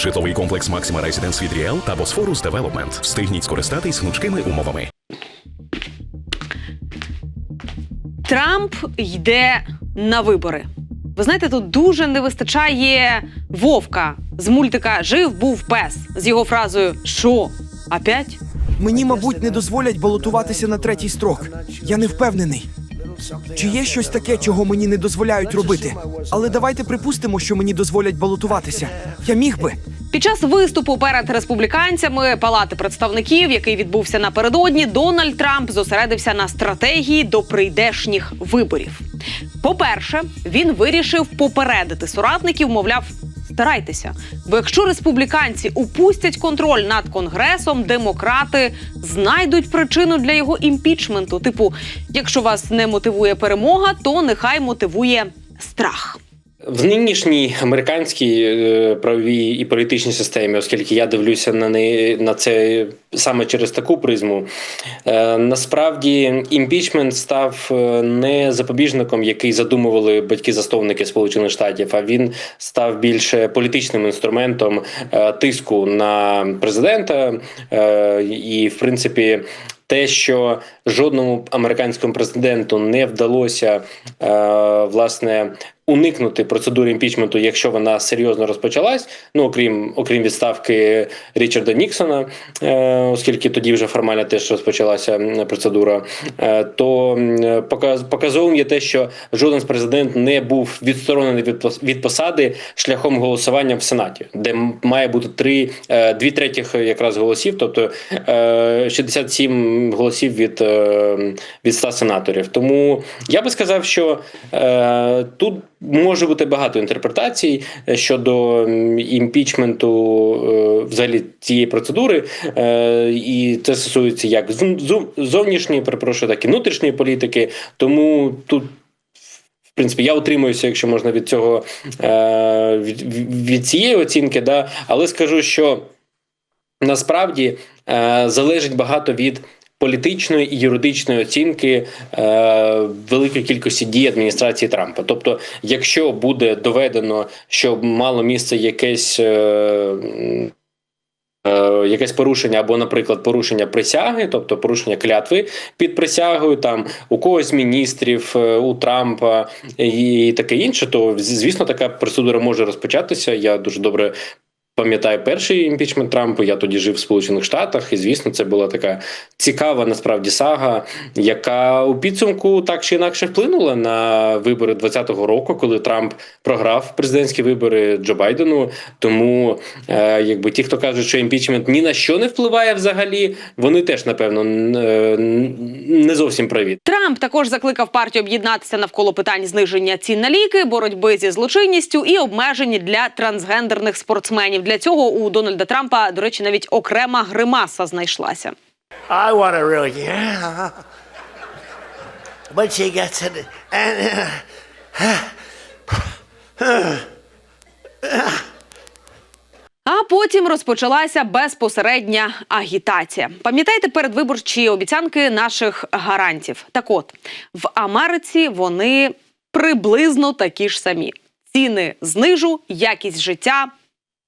Житловий комплекс Maxima Residence від Ріел та Bosphorus Development. Встигніть скористатись гнучкими умовами. Трамп йде на вибори. Ви знаєте, тут дуже не вистачає вовка з мультика Жив був пес з його фразою Що? Опять? Мені, мабуть, не дозволять балотуватися на третій строк. Я не впевнений. Чи є щось таке, чого мені не дозволяють робити? Але давайте припустимо, що мені дозволять балотуватися. Я міг би. Під час виступу перед республіканцями Палати представників, який відбувся напередодні, Дональд Трамп зосередився на стратегії до прийдешніх виборів. По-перше, він вирішив попередити соратників, мовляв. Старайтеся, бо якщо республіканці упустять контроль над конгресом, демократи знайдуть причину для його імпічменту. Типу, якщо вас не мотивує перемога, то нехай мотивує страх. В нинішній американській е, правовій і політичній системі, оскільки я дивлюся на неї на це саме через таку призму, е, насправді імпічмент став е, не запобіжником, який задумували батьки-засновники Сполучених Штатів, а він став більше політичним інструментом тиску на президента і, в принципі. Те, що жодному американському президенту не вдалося е, власне уникнути процедури імпічменту, якщо вона серйозно розпочалась, ну окрім окрім відставки Річарда Ніксона, е, оскільки тоді вже формально теж розпочалася процедура, е, то показ- показовим є те, що жоден з президент не був відсторонений від від посади шляхом голосування в Сенаті, де має бути три е, дві третіх якраз голосів, тобто е, 67 голосів від, е, від 100 сенаторів. Тому я би сказав, що е, тут може бути багато інтерпретацій е, щодо імпічменту е, взагалі цієї процедури, е, і це стосується як зовнішньої, перепрошую, так і внутрішньої політики. Тому тут. В принципі, я утримуюся, якщо можна від цього від, від цієї оцінки, да, але скажу, що насправді залежить багато від політичної і юридичної оцінки е, великої кількості дій адміністрації Трампа. Тобто, якщо буде доведено, що мало місце якесь. Е, е, Якесь порушення або, наприклад, порушення присяги, тобто порушення клятви під присягою, там у когось міністрів, е, у Трампа і таке інше, то звісно, така процедура може розпочатися. Я дуже добре пам'ятаю перший імпічмент Трампу. Я тоді жив в Сполучених Штатах, і звісно, це була така цікава насправді сага, яка у підсумку так чи інакше вплинула на вибори 2020 року, коли Трамп програв президентські вибори Джо Байдену. Тому, е, якби ті, хто кажуть, що імпічмент ні на що не впливає взагалі, вони теж напевно е, не зовсім праві. Трамп також закликав партію об'єднатися навколо питань зниження цін на ліки, боротьби зі злочинністю і обмежень для трансгендерних спортсменів. Для цього у Дональда Трампа, до речі, навіть окрема гримаса знайшлася. I want to really, yeah. But she gets it, and А потім розпочалася безпосередня агітація. Пам'ятаєте передвиборчі обіцянки наших гарантів? Так от в Америці вони приблизно такі ж самі: ціни знижу, якість життя.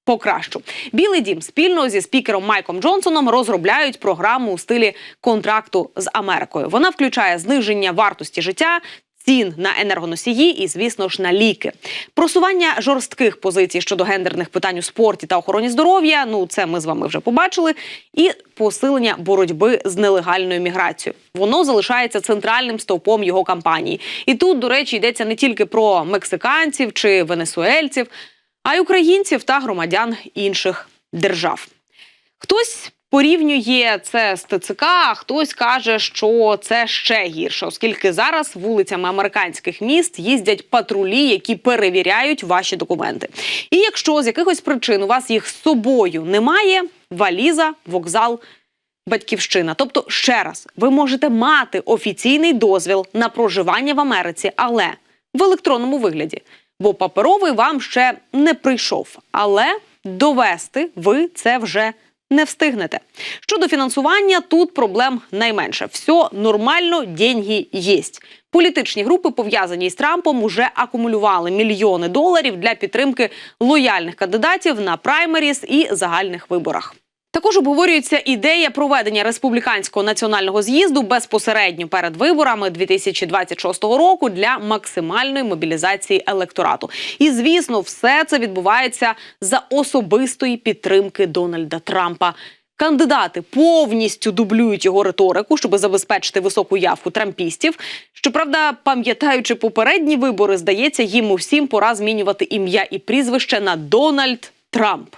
Покращу Білий дім спільно зі спікером Майком Джонсоном розробляють програму у стилі контракту з Америкою. Вона включає зниження вартості життя, цін на енергоносії і, звісно ж, на ліки. Просування жорстких позицій щодо гендерних питань у спорті та охороні здоров'я. Ну це ми з вами вже побачили. І посилення боротьби з нелегальною міграцією. Воно залишається центральним стовпом його кампанії. І тут, до речі, йдеться не тільки про мексиканців чи венесуельців, а й українців та громадян інших держав. Хтось порівнює це з ТЦК, а хтось каже, що це ще гірше, оскільки зараз вулицями американських міст їздять патрулі, які перевіряють ваші документи. І якщо з якихось причин у вас їх з собою немає, валіза, вокзал. Батьківщина, тобто ще раз, ви можете мати офіційний дозвіл на проживання в Америці, але в електронному вигляді, бо паперовий вам ще не прийшов. Але довести ви це вже не встигнете. Щодо фінансування, тут проблем найменше. Все нормально, деньги єсть. Політичні групи, пов'язані з Трампом, уже акумулювали мільйони доларів для підтримки лояльних кандидатів на праймеріс і загальних виборах. Також обговорюється ідея проведення республіканського національного з'їзду безпосередньо перед виборами 2026 року для максимальної мобілізації електорату. І звісно, все це відбувається за особистої підтримки Дональда Трампа. Кандидати повністю дублюють його риторику, щоб забезпечити високу явку трампістів. Щоправда, пам'ятаючи попередні вибори, здається, їм усім пора змінювати ім'я і прізвище на Дональд Трамп.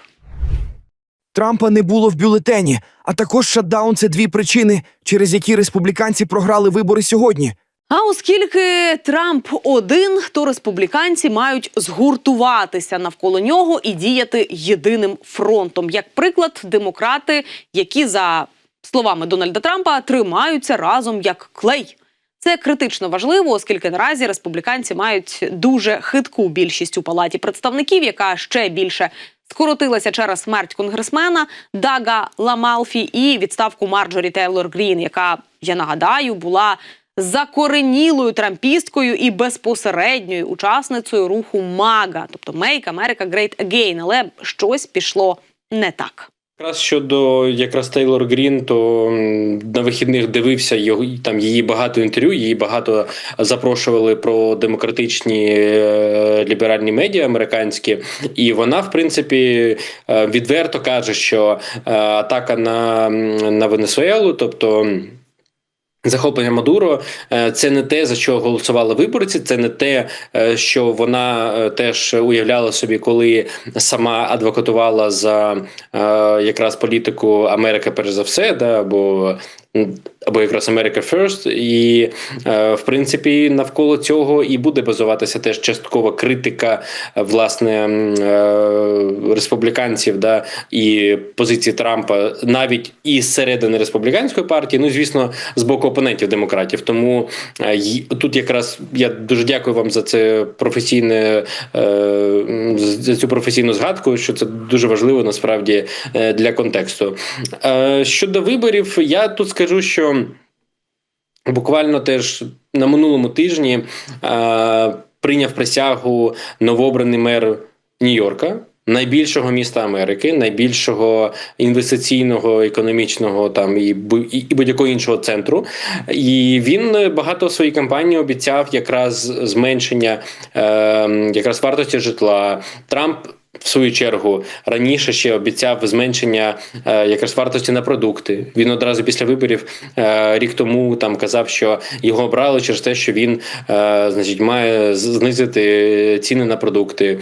Трампа не було в бюлетені, а також шатдаун це дві причини, через які республіканці програли вибори сьогодні. А оскільки Трамп один, то республіканці мають згуртуватися навколо нього і діяти єдиним фронтом. Як приклад, демократи, які за словами Дональда Трампа тримаються разом як клей. Це критично важливо, оскільки наразі республіканці мають дуже хитку більшість у палаті представників, яка ще більше скоротилася через смерть конгресмена Дага Ламалфі і відставку Марджорі Тейлор Грін, яка я нагадаю була закоренілою трампісткою і безпосередньою учасницею руху МАГА, тобто Make America Great Again, але щось пішло не так. Якраз щодо якраз Тейлор Грін, то на вихідних дивився його там її багато інтерв'ю. Її багато запрошували про демократичні е, ліберальні медіа американські, і вона, в принципі, е, відверто каже, що е, атака на, на Венесуелу, тобто. Захоплення Мадуро е, це не те, за що голосували виборці. Це не те, е, що вона е, теж уявляла собі, коли сама адвокатувала за якраз політику Америка, перш за все, да, або, або якраз America First. І е, в принципі навколо цього і буде базуватися теж часткова критика е, власне е, республіканців, да, і позиції Трампа навіть і зсередини республіканської партії, ну звісно, з боку опонентів демократів. Тому тут якраз я дуже дякую вам за це професійне за цю професійну згадку, що це дуже важливо насправді для контексту. Щодо виборів, я тут скажу, що буквально теж на минулому тижні е, прийняв присягу новообраний мер Нью-Йорка. Найбільшого міста Америки, найбільшого інвестиційного, економічного там і і будь-якого іншого центру, і він багато своїй кампанії обіцяв якраз зменшення е, якраз вартості житла. Трамп в свою чергу раніше ще обіцяв зменшення е, якраз вартості на продукти. Він одразу після виборів е, рік тому там казав, що його обрали через те, що він е, значить має знизити ціни на продукти.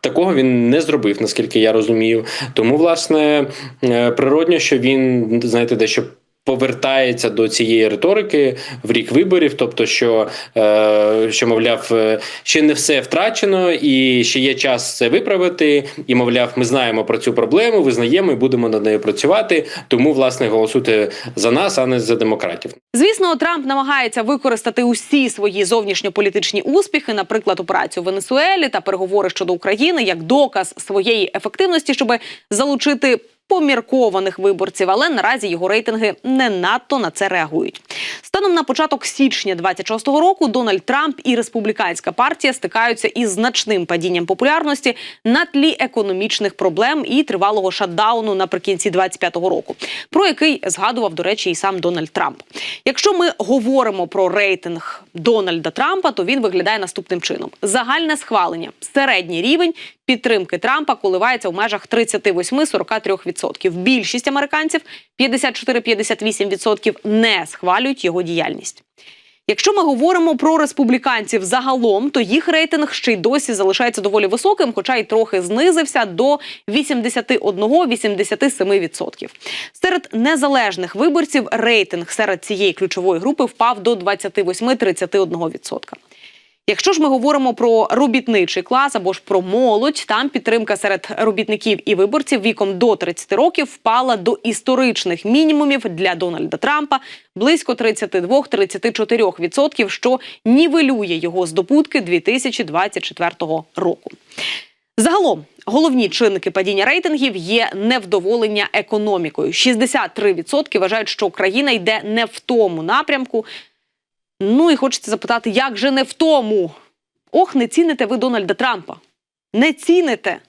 Такого він не зробив, наскільки я розумію. Тому, власне, природньо, що він знаєте, дещо повертається до цієї риторики в рік виборів, тобто, що, е, що мовляв, е, ще не все втрачено, і ще є час це виправити. І мовляв, ми знаємо про цю проблему, визнаємо і будемо над нею працювати. Тому, власне, голосуйте за нас, а не за демократів. Звісно, Трамп намагається використати усі свої зовнішньополітичні успіхи, наприклад, операцію в Венесуелі та переговори щодо України, як доказ своєї ефективності, щоб залучити поміркованих виборців, але наразі його рейтинги не надто на це реагують. Станом на початок січня 26-го року Дональд Трамп і республіканська партія стикаються із значним падінням популярності на тлі економічних проблем і тривалого шатдауну наприкінці 25-го року, про який згадував, до речі, і сам Дональд Трамп. Якщо ми говоримо про рейтинг Дональда Трампа, то він виглядає наступним чином: загальне схвалення, середній рівень підтримки Трампа коливається в межах 38-43%. Більшість американців 54-58% не схвалюють його діяльність. Якщо ми говоримо про республіканців загалом, то їх рейтинг ще й досі залишається доволі високим, хоча й трохи знизився до 81-87%. Серед незалежних виборців рейтинг серед цієї ключової групи впав до 28-31%. Якщо ж ми говоримо про робітничий клас або ж про молодь, там підтримка серед робітників і виборців віком до 30 років впала до історичних мінімумів для Дональда Трампа близько 32-34%, що нівелює його здобутки 2024 року. Загалом головні чинники падіння рейтингів є невдоволення економікою. 63% вважають, що Україна йде не в тому напрямку. Ну і хочеться запитати, як же не в тому? Ох, не ціните ви Дональда Трампа. Не ціните.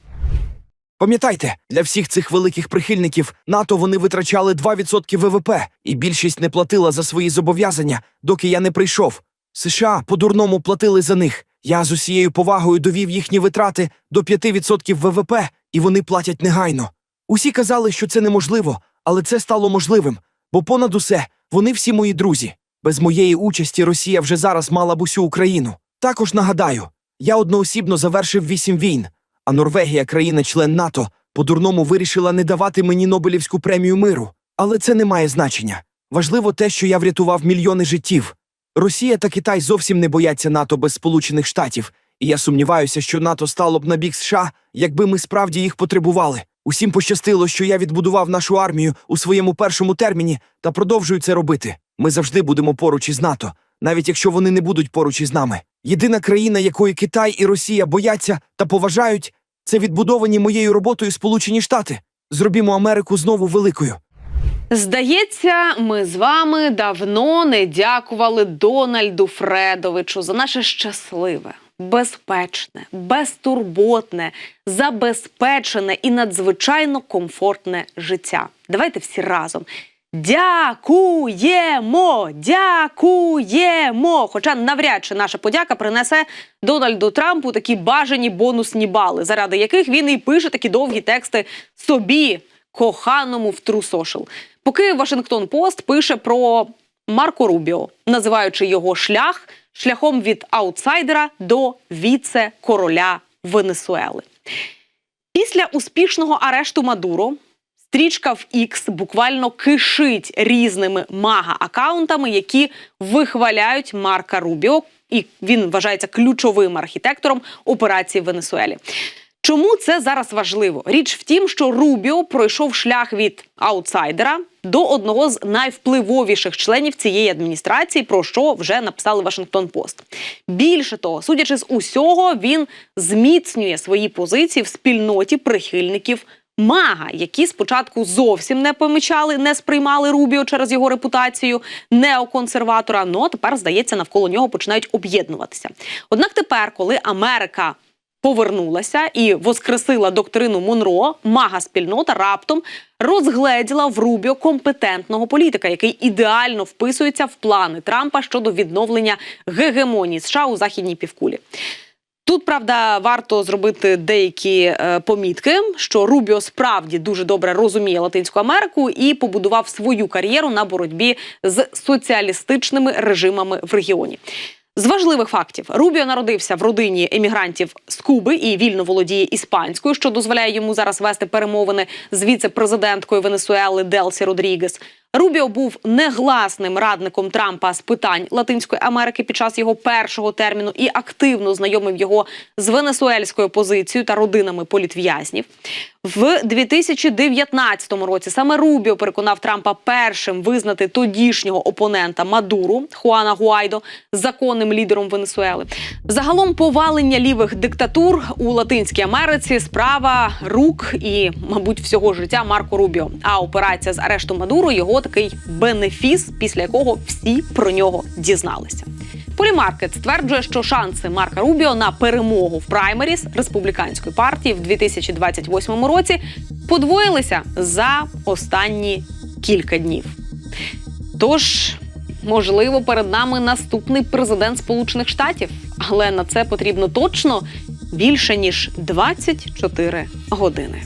Пам'ятайте, для всіх цих великих прихильників НАТО вони витрачали 2% ВВП, і більшість не платила за свої зобов'язання, доки я не прийшов. США по-дурному платили за них. Я з усією повагою довів їхні витрати до 5% ВВП, і вони платять негайно. Усі казали, що це неможливо, але це стало можливим, бо понад усе вони всі мої друзі. Без моєї участі Росія вже зараз мала б усю Україну. Також нагадаю, я одноосібно завершив вісім війн, а Норвегія, країна-член НАТО, по-дурному вирішила не давати мені Нобелівську премію миру. Але це не має значення. Важливо те, що я врятував мільйони життів. Росія та Китай зовсім не бояться НАТО без Сполучених Штатів, і я сумніваюся, що НАТО стало б на бік США, якби ми справді їх потребували. Усім пощастило, що я відбудував нашу армію у своєму першому терміні та продовжую це робити. Ми завжди будемо поруч із НАТО, навіть якщо вони не будуть поруч із нами. Єдина країна, якої Китай і Росія бояться та поважають, це відбудовані моєю роботою Сполучені Штати. Зробімо Америку знову великою. Здається, ми з вами давно не дякували Дональду Фредовичу за наше щасливе, безпечне, безтурботне, забезпечене і надзвичайно комфортне життя. Давайте всі разом. Дякуємо! Дякуємо! Хоча навряд чи наша подяка принесе Дональду Трампу такі бажані бонусні бали, заради яких він і пише такі довгі тексти собі, коханому в True. Поки Вашингтон Пост пише про Марко Рубіо, називаючи його шлях шляхом від аутсайдера до віце-короля Венесуели. Після успішного арешту Мадуро стрічка в X буквально кишить різними мага-акаунтами, які вихваляють Марка Рубіо, і він вважається ключовим архітектором операції в Венесуелі. Чому це зараз важливо? Річ в тім, що Рубіо пройшов шлях від аутсайдера до одного з найвпливовіших членів цієї адміністрації, про що вже написали Вашингтон Пост. Більше того, судячи з усього, він зміцнює свої позиції в спільноті прихильників. Мага, які спочатку зовсім не помічали, не сприймали Рубіо через його репутацію неоконсерватора. Ну а тепер здається, навколо нього починають об'єднуватися. Однак тепер, коли Америка повернулася і воскресила доктрину Монро, мага спільнота раптом розгледіла в Рубіо компетентного політика, який ідеально вписується в плани Трампа щодо відновлення гегемонії США у західній півкулі. Тут правда варто зробити деякі е, помітки, що Рубіо справді дуже добре розуміє Латинську Америку і побудував свою кар'єру на боротьбі з соціалістичними режимами в регіоні. З важливих фактів Рубіо народився в родині емігрантів з Куби і вільно володіє іспанською, що дозволяє йому зараз вести перемовини з віце-президенткою Венесуели Делсі Родрігес. Рубіо був негласним радником Трампа з питань Латинської Америки під час його першого терміну і активно знайомив його з венесуельською позицією та родинами політв'язнів. В 2019 році саме Рубіо переконав Трампа першим визнати тодішнього опонента Мадуру Хуана Гуайдо законним лідером Венесуели. Загалом повалення лівих диктатур у Латинській Америці справа рук і, мабуть, всього життя Марко Рубіо. А операція з арешту Мадуру такий бенефіс, після якого всі про нього дізналися. Полімаркет стверджує, що шанси Марка Рубіо на перемогу в праймеріс республіканської партії в 2028 році подвоїлися за останні кілька днів. Тож, можливо, перед нами наступний президент Сполучених Штатів, але на це потрібно точно більше ніж 24 години.